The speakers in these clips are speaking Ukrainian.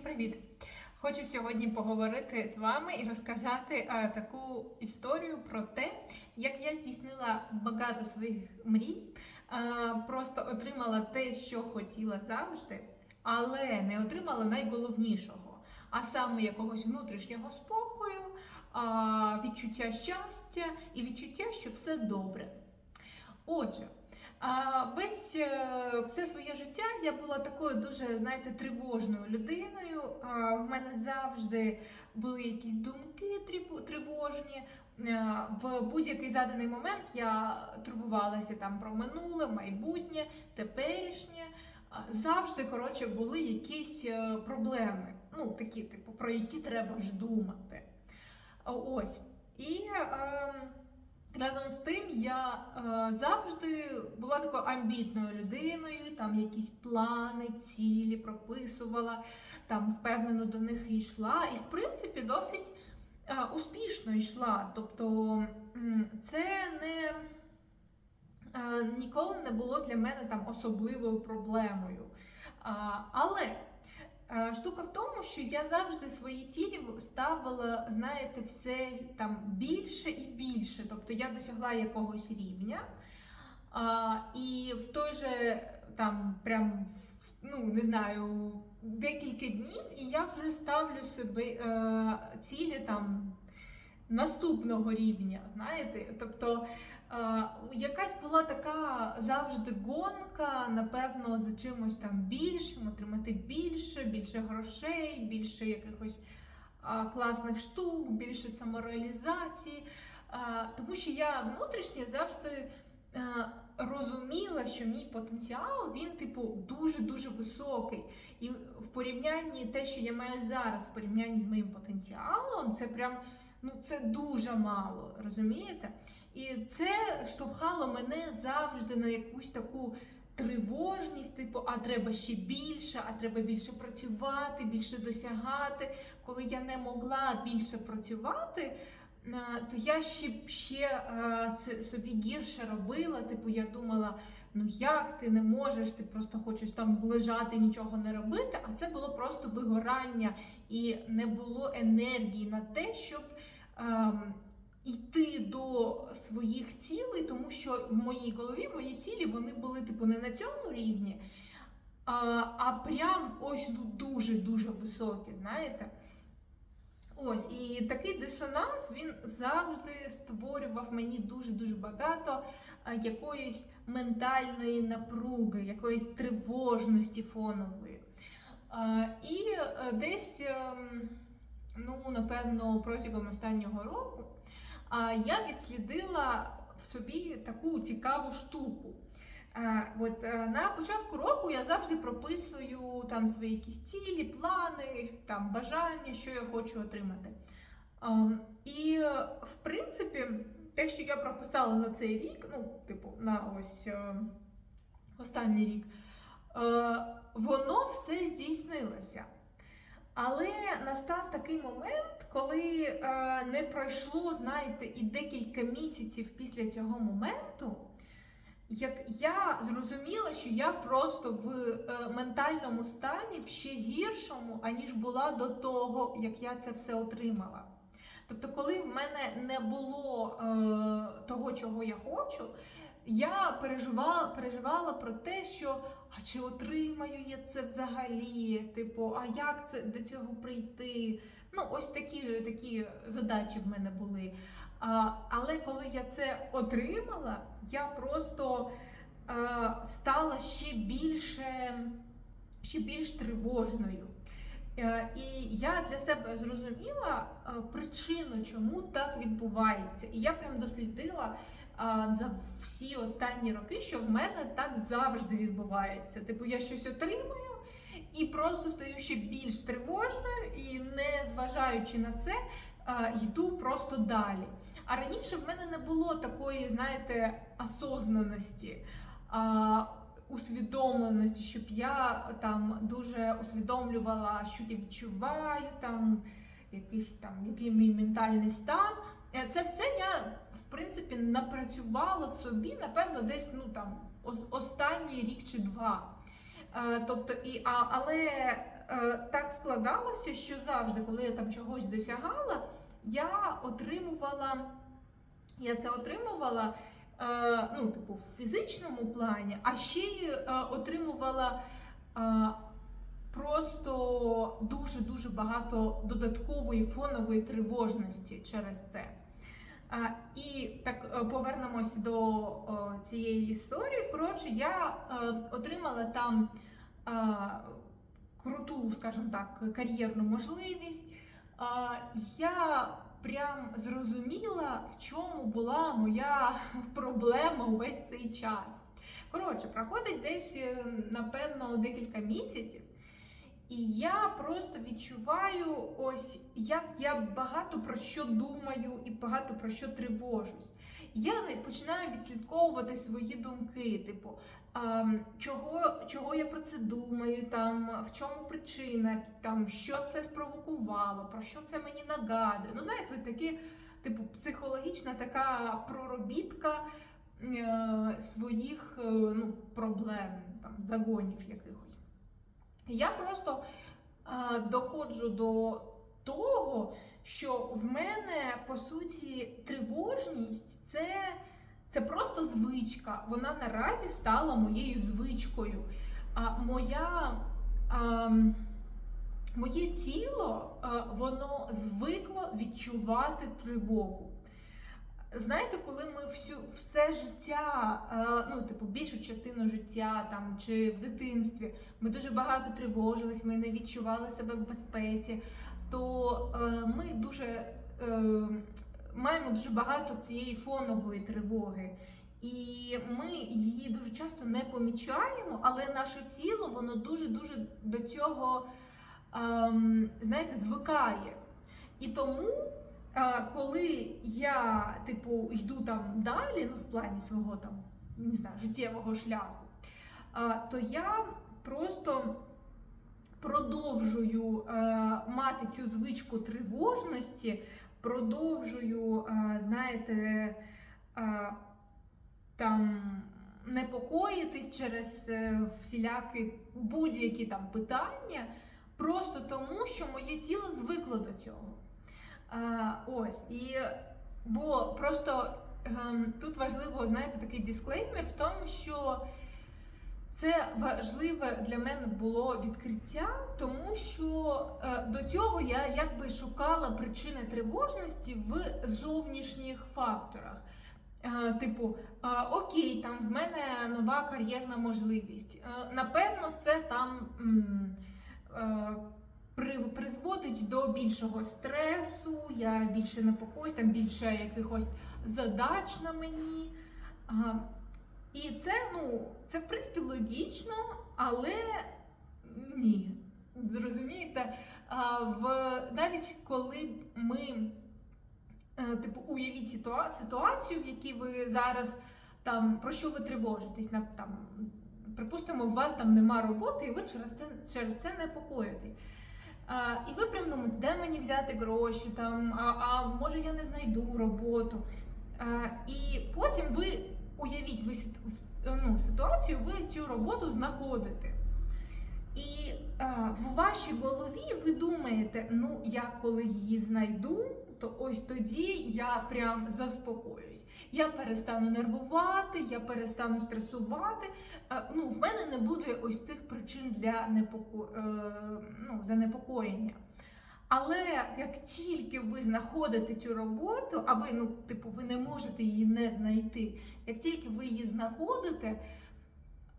Привіт! Хочу сьогодні поговорити з вами і розказати е, таку історію про те, як я здійснила багато своїх мрій, е, просто отримала те, що хотіла завжди, але не отримала найголовнішого, а саме якогось внутрішнього спокою, е, відчуття щастя і відчуття, що все добре. Отже, а, весь е, все своє життя я була такою дуже, знаєте, тривожною людиною. А, в мене завжди були якісь думки тривожні. Е, В будь-який заданий момент я турбувалася там про минуле, майбутнє, теперішнє. Завжди, коротше, були якісь е, проблеми. Ну, такі, типу, про які треба ж думати. Ось. І. ем, Разом з тим я е, завжди була такою амбітною людиною, там якісь плани, цілі прописувала, там впевнено до них йшла, і в принципі досить е, успішно йшла. Тобто це не е, ніколи не було для мене там особливою проблемою. А, але Штука в тому, що я завжди свої цілі ставила, знаєте, все там більше і більше. Тобто я досягла якогось рівня, а, і в той же там прям ну не знаю, декілька днів, і я вже ставлю собі е, цілі там. Наступного рівня, знаєте, тобто е, якась була така завжди гонка, напевно, за чимось там більшим, отримати більше, більше грошей, більше якихось е, класних штук, більше самореалізації. Е, тому що я внутрішньо завжди е, розуміла, що мій потенціал він, типу, дуже-дуже високий. І в порівнянні те, що я маю зараз, в порівнянні з моїм потенціалом, це прям. Ну, це дуже мало, розумієте? І це штовхало мене завжди на якусь таку тривожність, типу, а треба ще більше, а треба більше працювати, більше досягати. Коли я не могла більше працювати, е, то я ще, ще е, собі гірше робила. Типу, я думала, ну як ти не можеш, ти просто хочеш там лежати, нічого не робити. А це було просто вигорання і не було енергії на те, щоб йти до своїх цілей, тому що в моїй голові мої цілі вони були типу не на цьому рівні, а, а прям ось ну, дуже-дуже високі, знаєте. Ось, і такий дисонанс він завжди створював мені дуже-дуже багато якоїсь ментальної напруги, якоїсь тривожності фонової. І е, десь, ем, ну, напевно, протягом останнього року я відслідила в собі таку цікаву штуку. Е, От е, на початку року я завжди прописую там свої якісь цілі, плани, там бажання, що я хочу отримати. Ем, І е, в принципі, те, що я прописала на цей рік, ну, типу, на ось е, останній рік, е, воно все здійснилося. Але настав такий момент, коли е, не пройшло, знаєте, і декілька місяців після цього моменту, як я зрозуміла, що я просто в е, ментальному стані в ще гіршому, аніж була до того, як я це все отримала. Тобто, коли в мене не було е, того, чого я хочу, я переживала, переживала про те, що а чи отримаю я це взагалі? Типу, а як це до цього прийти? Ну, ось такі такі задачі в мене були. А, але коли я це отримала, я просто е, стала ще більше, ще більш тривожною. Е, І я для себе зрозуміла е, причину, чому так відбувається. І я прям дослідила а, за всі останні роки, що в мене так завжди відбувається. Типу, я щось отримую і просто стаю ще більш тривожною, і не зважаючи на це, йду просто далі. А раніше в мене не було такої, знаєте, осознаності. Усвідомленості, щоб я там дуже усвідомлювала, що я відчуваю, там якийсь там який мій ментальний стан. Е, Це все я в принципі напрацювала в собі, напевно, десь ну там останній рік чи два. Е, Тобто, і, а, але е, так складалося, що завжди, коли я там чогось досягала, я отримувала, я це отримувала. Ну, типу, в фізичному плані, а ще й отримувала просто дуже-дуже багато додаткової фонової тривожності через це. І так е, повернемось до о, цієї історії. Коротше, я е, отримала там е, круту, скажімо так, кар'єрну можливість. Е, я прям зрозуміла, в чому була моя проблема увесь цей час. Коротше, проходить десь, е, напевно, декілька місяців. І я просто відчуваю, ось як я багато про що думаю і багато про що тривожусь. Я починаю відслідковувати свої думки, типу, ем, чого, чого я про це думаю, там, в чому причина, там, що це спровокувало, про що це мені нагадує. Ну, знаєте, такі, типу, психологічна така проробітка е, своїх е, ну, проблем, там, загонів якихось. Я просто е, доходжу до того, що в мене по суті тривожність це, це просто звичка. Вона наразі стала моєю звичкою. А моя, а, моє тіло е, воно звикло відчувати тривогу. Знаєте, коли ми всю все життя, е, ну типу більшу частину життя там чи в дитинстві, ми дуже багато тривожились, ми не відчували себе в безпеці, то е, ми дуже е, маємо дуже багато цієї фонової тривоги. І ми її дуже часто не помічаємо, але наше тіло воно дуже-дуже до цього, ем, знаєте, звикає. І тому, коли я, типу, йду там далі, ну, в плані свого там, не знаю, життєвого шляху, то я просто продовжую е, мати цю звичку тривожності, продовжую, е, знаєте, е, там непокоїтись через всілякі будь-які там питання, просто тому, що моє тіло звикло до цього. Е, ось, і бо просто ем, тут важливо, знаєте, такий дисклеймер в тому, що це важливе для мене було відкриття, тому що е, до цього я якби шукала причини тривожності в зовнішніх факторах. Е, типу, е, окей, там в мене нова кар'єрна можливість. Напевно, це там призводить до більшого стресу, я більше непокоюсь, там більше якихось задач на мені. І це, ну, це в принципі логічно, але ні. Зрозумієте, в, навіть коли ми, е, типу, уявіть ситуа- ситуацію, в якій ви зараз там про що ви тривожитесь, там, припустимо, у вас там нема роботи, і ви через це, через це непокоїтесь. А, і ви прям думаєте, де мені взяти гроші, там, а, а може я не знайду роботу. А, і потім ви уявіть ви ну, ситуацію, ви цю роботу знаходите. І а, в вашій голові ви думаєте, ну я коли її знайду, то ось тоді я прям заспокоюсь. Я перестану нервувати, я перестану стресувати. Е, ну, в мене не буде ось цих причин для непоко... е, ну, занепокоєння. Але як тільки ви знаходите цю роботу, а ви, ну, типу, ви не можете її не знайти, як тільки ви її знаходите,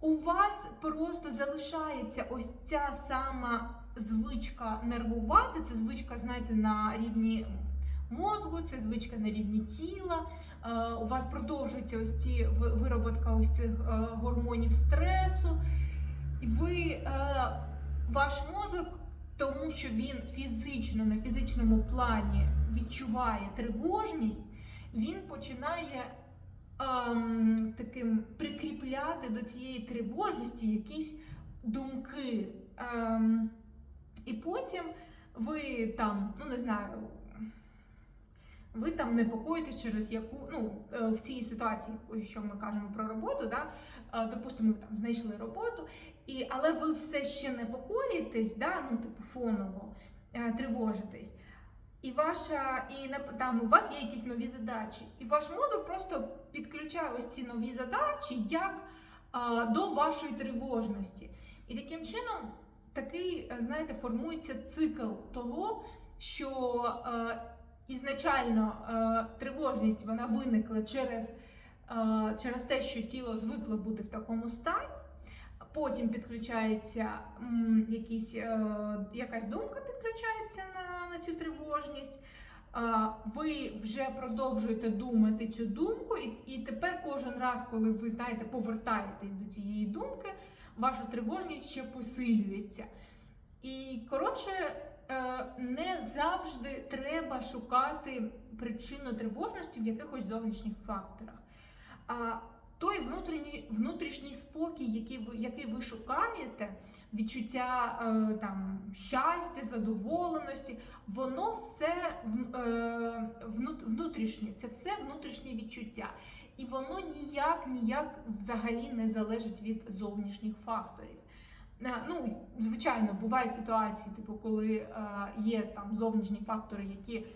у вас просто залишається ось ця сама звичка нервувати. Це звичка, знаєте, на рівні мозку, це звичка на рівні тіла. Е, у вас продовжується ось ці вироботка ось цих е, гормонів стресу. І ви, е, ваш мозок, тому що він фізично на фізичному плані відчуває тривожність, він починає ем, таким прикріпляти до цієї тривожності якісь думки. Ем, і потім ви там, ну не знаю, Ви там непокоїтесь через яку, ну е, в цій ситуації, що ми кажемо про роботу, да, е, допустимо, ви там знайшли роботу, і, але ви все ще непокоїтесь, да, ну, типу, фоново е, тривожитесь. І ваша, і там у вас є якісь нові задачі, і ваш мозок просто підключає ось ці нові задачі як а, до вашої тривожності. І таким чином такий, знаєте, формується цикл того, що е, ізначально е, тривожність вона виникла через, е, через те, що тіло звикло бути в такому стані. Потім підключається якісь, е, якась думка підключається на, на цю тривожність. Ви вже продовжуєте думати цю думку, і, і тепер кожен раз, коли ви знаєте, повертаєтесь до цієї думки, ваша тривожність ще посилюється. І коротше, не завжди треба шукати причину тривожності в якихось зовнішніх факторах. А той внутрішній, внутрішній спокій, який ви, який ви шукаєте, відчуття е, там, щастя, задоволеності, воно все е, внутрішнє, це все внутрішнє відчуття. І воно ніяк ніяк взагалі не залежить від зовнішніх факторів. Е, Ну, звичайно, бувають ситуації, типу, коли е, є там зовнішні фактори, які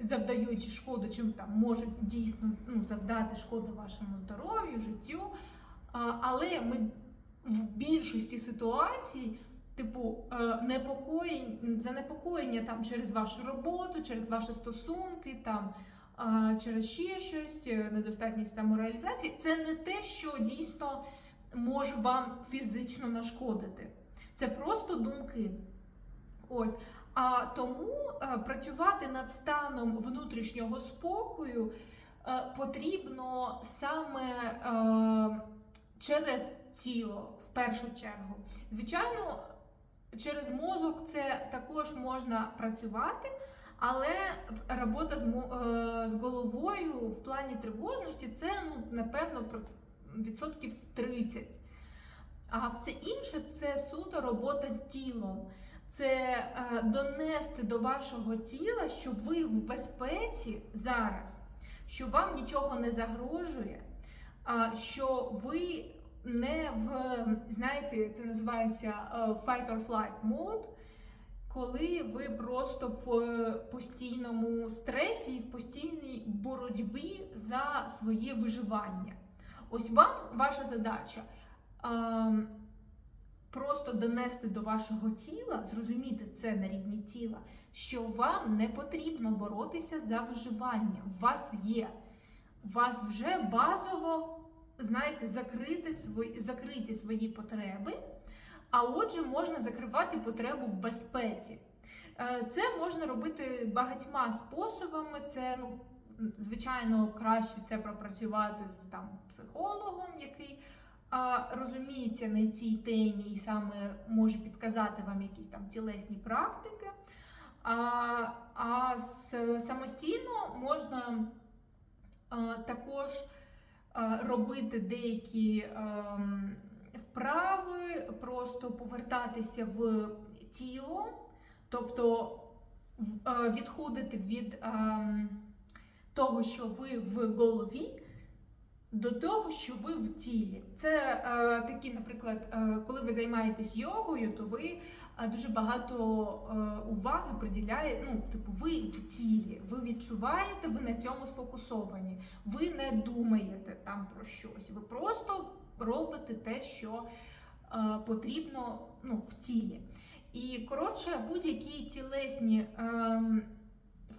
завдають шкоду, чим там можуть дійсно ну, завдати шкоду вашому здоров'ю, життю. Але ми в більшості ситуацій, типу, е, непокоєнь, занепокоєння там через вашу роботу, через ваші стосунки, там. а, Через ще щось, е, недостатність самореалізації, це не те, що дійсно може вам фізично нашкодити. Це просто думки. Ось. А тому е, працювати над станом внутрішнього спокою е, потрібно саме е, через тіло в першу чергу. Звичайно, через мозок це також можна працювати, але робота з, головою в плані тривожності це ну, напевно відсотків 30. А все інше це суто робота з тілом це е, донести до вашого тіла, що ви в безпеці зараз, що вам нічого не загрожує, що ви не в, знаєте, це називається е, fight or flight mode, коли ви просто в е, постійному стресі і в постійній боротьбі за своє виживання. Ось вам ваша задача. ем, просто донести до вашого тіла, зрозуміти це на рівні тіла, що вам не потрібно боротися за виживання. У вас є. У вас вже базово, знаєте, закрити свої, закриті свої потреби, а отже, можна закривати потребу в безпеці. Е, Це можна робити багатьма способами. Це, ну, звичайно, краще це пропрацювати з там, психологом, який а, розуміється на цій темі і саме може підказати вам якісь там тілесні практики. А, а самостійно можна а, також а, робити деякі ем, вправи, просто повертатися в тіло, тобто в- е, відходити від ем, того, що ви в голові до того, що ви в тілі. Це е, такі, наприклад, е, коли ви займаєтесь йогою, то ви е, дуже багато е, уваги приділяєте. Ну, типу, ви в тілі, ви відчуваєте, ви на цьому сфокусовані. Ви не думаєте там про щось. Ви просто робите те, що е, потрібно ну, в тілі. І коротше, будь-які тілесні ем,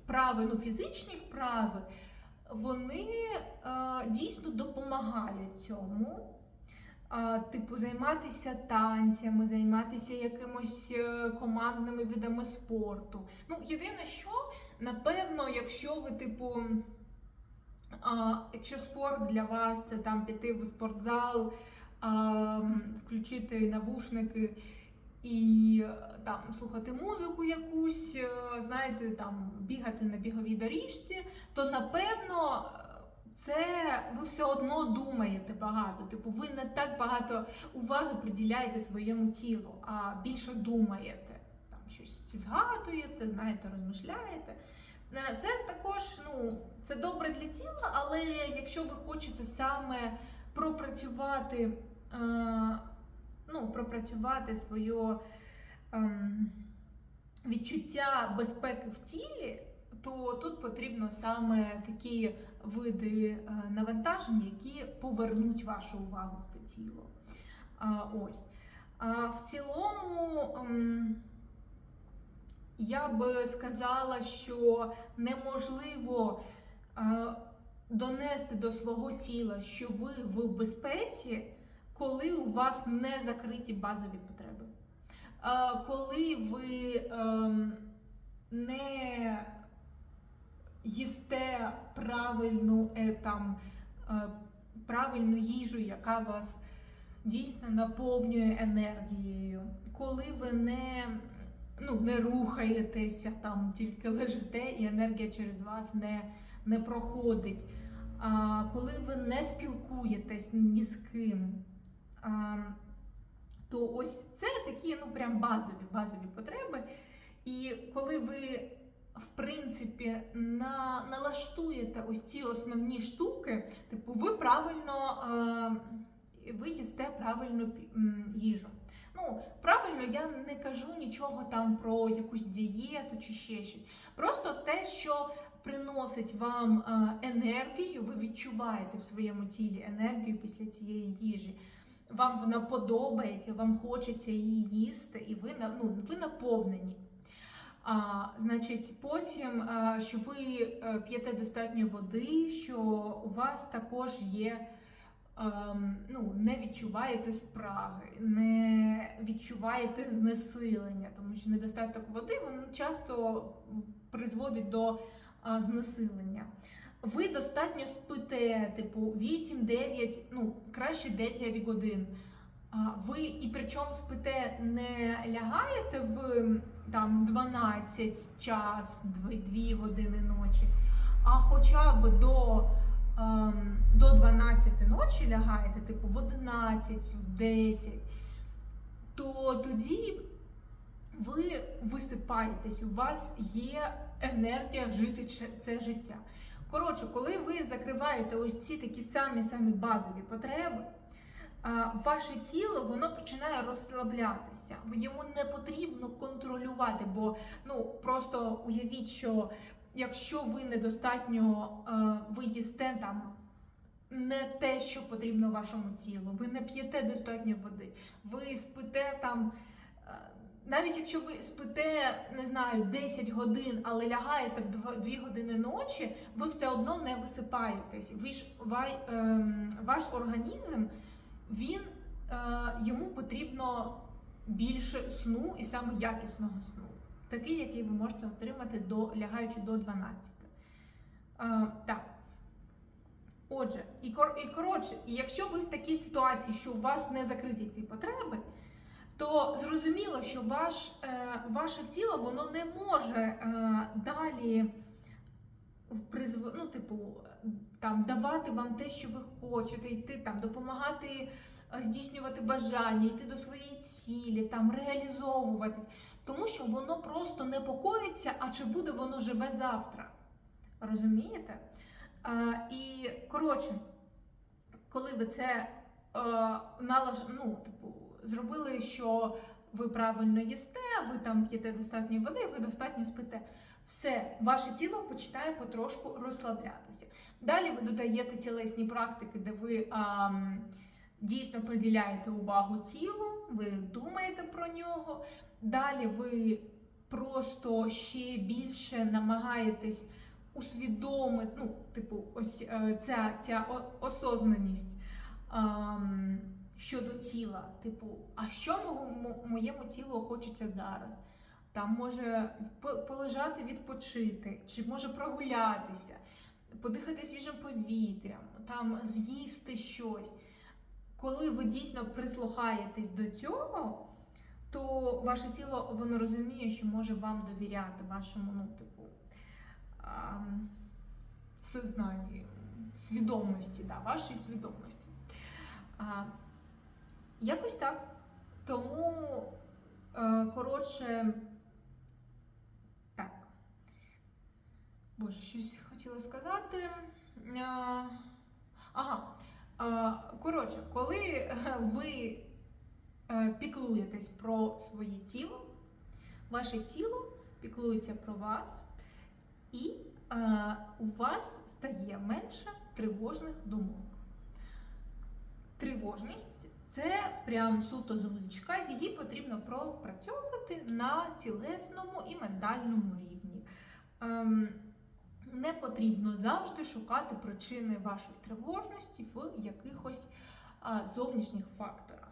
вправи, ну фізичні вправи вони е, дійсно допомагають цьому. Е, типу, займатися танцями, займатися якимось е, командними видами спорту. Ну, єдине, що, напевно, якщо ви, типу, е, якщо спорт для вас це там піти в спортзал, е, включити навушники і там слухати музику якусь, е, знаєте, там бігати на біговій доріжці, то напевно це ви все одно думаєте багато. Типу, ви не так багато уваги приділяєте своєму тілу, а більше думаєте. Там щось згадуєте, знаєте, розмишляєте. Е, Це також ну, це добре для тіла, але якщо ви хочете саме пропрацювати, е, ну, пропрацювати своє ем, відчуття безпеки в тілі, то тут потрібно саме такі види е, навантажень, які повернуть вашу увагу в це тіло. А, ось. А, в цілому. ем, я би сказала, що неможливо е, донести до свого тіла, що ви в безпеці, коли у вас не закриті базові потреби. Е, коли ви е, не їсте правильну, е, там, е, правильну їжу, яка вас дійсно наповнює енергією, коли ви не ну, не рухаєтеся, там тільки лежите, і енергія через вас не, не проходить. А, коли ви не спілкуєтесь ні з ким, то ось це такі ну, прям базові, базові потреби. І коли ви, в принципі, на, налаштуєте ось ці основні штуки, типу, ви правильно ви їсте правильну їжу. Ну, правильно, я не кажу нічого там про якусь дієту чи ще щось. Просто те, що приносить вам е, енергію, ви відчуваєте в своєму тілі енергію після цієї їжі. Вам вона подобається, вам хочеться її їсти, і ви ну, ви наповнені. А, значить, потім, е, що ви е, п'єте достатньо води, що у вас також є ем, ну, не відчуваєте спраги, не відчуваєте знесилення, тому що недостаток води воно часто призводить до а, знесилення. Ви достатньо спите, типу 8-9, ну краще 9 годин. Ви і причому спите не лягаєте в там 12 час, 2 години ночі, а хоча б до ем, до 12 ночі лягаєте, типу в 11, в 10, то тоді ви висипаєтесь, у вас є енергія жити це життя. Коротше, коли ви закриваєте ось ці такі самі самі базові потреби, ваше тіло воно починає розслаблятися. Йому не потрібно контролювати, бо ну просто уявіть, що якщо ви недостатньо е, ви їсте там не те, що потрібно вашому тілу, ви не п'єте достатньо води, ви спите там. Е, Навіть якщо ви спите, не знаю, 10 годин, але лягаєте в 2, 2 години ночі, ви все одно не висипаєтесь. Ви ж, вай, ем, ваш організм, він, е, йому потрібно більше сну і саме якісного сну такий, який ви можете отримати до лягаючи до 12. А, так. Отже, і, кор, і коротше, і якщо ви в такій ситуації, що у вас не закриті ці потреби, то зрозуміло, що ваш, е, ваше тіло воно не може е, далі призв... ну, типу, там, давати вам те, що ви хочете, йти там, допомагати е, здійснювати бажання, йти до своєї цілі, там, реалізовуватись. Тому що воно просто непокоїться, а чи буде воно живе завтра. Розумієте? А, і коротше, коли ви це е, налаж... ну, типу, зробили, що ви правильно їсте, ви там п'єте достатньо води, ви достатньо спите. Все, ваше тіло починає потрошку розслаблятися. Далі ви додаєте тілесні практики, де ви а, дійсно приділяєте увагу тілу, ви думаєте про нього. Далі ви просто ще більше намагаєтесь усвідомити, ну, типу, ось е, ця, ця осознаність ам, щодо тіла. Типу, а що моєму тілу хочеться зараз? Там може полежати, відпочити, чи може прогулятися, подихати свіжим повітрям, там з'їсти щось. Коли ви дійсно прислухаєтесь до цього, то ваше тіло воно розуміє, що може вам довіряти, вашому, ну, типу, ам, сознанню, свідомості, да, вашій свідомості. А, якось так. Тому, е, коротше, так. Боже, щось хотіла сказати. А, Ага. А, Коротше, коли е, ви е, піклуєтесь про своє тіло, ваше тіло піклується про вас, і е, у вас стає менше тривожних думок. Тривожність це прям суто звичка, її потрібно пропрацьовувати на тілесному і ментальному рівні. Ем, не потрібно завжди шукати причини вашої тривожності в якихось а, зовнішніх факторах.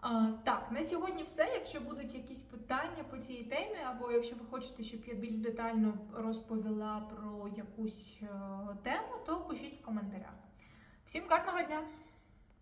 А, так, на сьогодні все. Якщо будуть якісь питання по цій темі, або якщо ви хочете, щоб я більш детально розповіла про якусь е, тему, то пишіть в коментарях. Всім гарного дня!